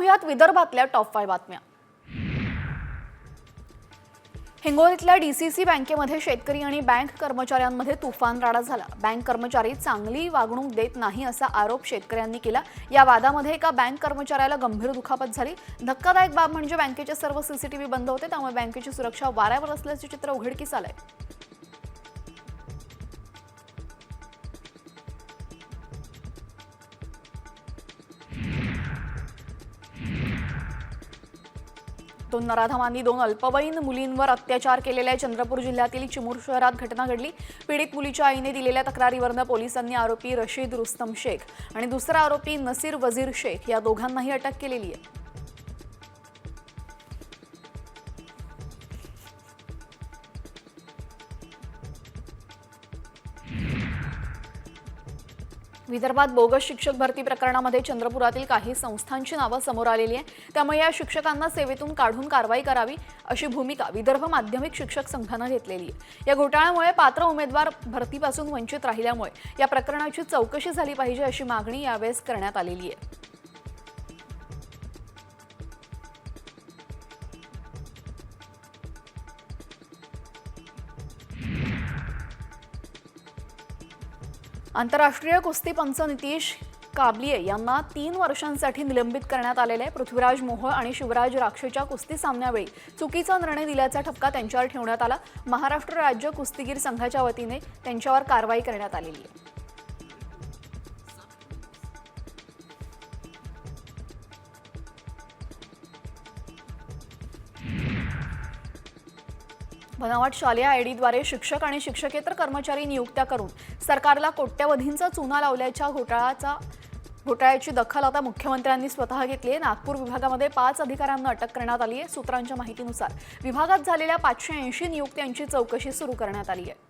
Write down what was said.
पाहुयात विदर्भातल्या top five बातम्या. हिंगोलीतल्या डीसीसी बँकेमध्ये शेतकरी आणि बँक कर्मचाऱ्यांमध्ये तुफान राडा झाला. बँक कर्मचारी चांगली वागणूक देत नाही असा आरोप शेतकऱ्यांनी केला. या वादामध्ये एका बँक कर्मचाऱ्याला गंभीर दुखापत झाली. धक्कादायक बाब म्हणजे बँकेचे सर्व सीसीटीव्ही बंद होते त्यामुळे बँकेची सुरक्षा वाऱ्यावर असल्याचे चित्र उघडकीस आलंय. दोन नराधमांनी दोन अल्पवयीन मुलींवर अत्याचार केलेल्या चंद्रपूर जिल्ह्यातील चिमूर शहरात घटना घडली. पीडित मुलीच्या आईने दिलेल्या तक्रारीवरनं पोलिसांनी आरोपी रशीद रुस्तम शेख आणि दुसरा आरोपी नसीर वजीर शेख या दोघांनाही अटक केलेली आहे. विदर्भात बोगस शिक्षक भरती प्रकरणामध्ये चंद्रपुरातील काही संस्थांची नावं समोर आलेली आहे त्यामुळे या शिक्षकांना सेवेतून काढून कारवाई करावी अशी भूमिका विदर्भ माध्यमिक शिक्षक संघानं घेतलेली आहे. या घोटाळ्यामुळे पात्र उमेदवार भरतीपासून वंचित राहिल्यामुळे या प्रकरणाची चौकशी झाली पाहिजे अशी मागणी यावेळेस करण्यात आलेली आहे. आंतरराष्ट्रीय कुस्ती पंच नितीश काबलिये यांना तीन वर्षांसाठी निलंबित करण्यात आलेले आहे. पृथ्वीराज मोहोळ आणि शिवराज राक्षेच्या कुस्ती सामन्यावेळी चुकीचा निर्णय दिल्याचा ठपका त्यांच्यावर ठेवण्यात आला. महाराष्ट्र राज्य कुस्तीगीर संघाच्या वतीने त्यांच्यावर कारवाई करण्यात आलेली आहे. बनावट शालेय आयडीद्वारे शिक्षक आणि शिक्षकेतर कर्मचारी नियुक्त्या करून सरकारला कोट्यवधींचा चुना लावल्याच्या घोटाळ्याचा घोटाळ्याची दखल आता मुख्यमंत्र्यांनी स्वतः घेतली आहे. नागपूर विभागामध्ये पाच अधिकाऱ्यांना अटक करण्यात आली आहे. सूत्रांच्या माहितीनुसार विभागात झालेल्या पाचशे ऐंशी नियुक्त्यांची चौकशी सुरू करण्यात आली आहे.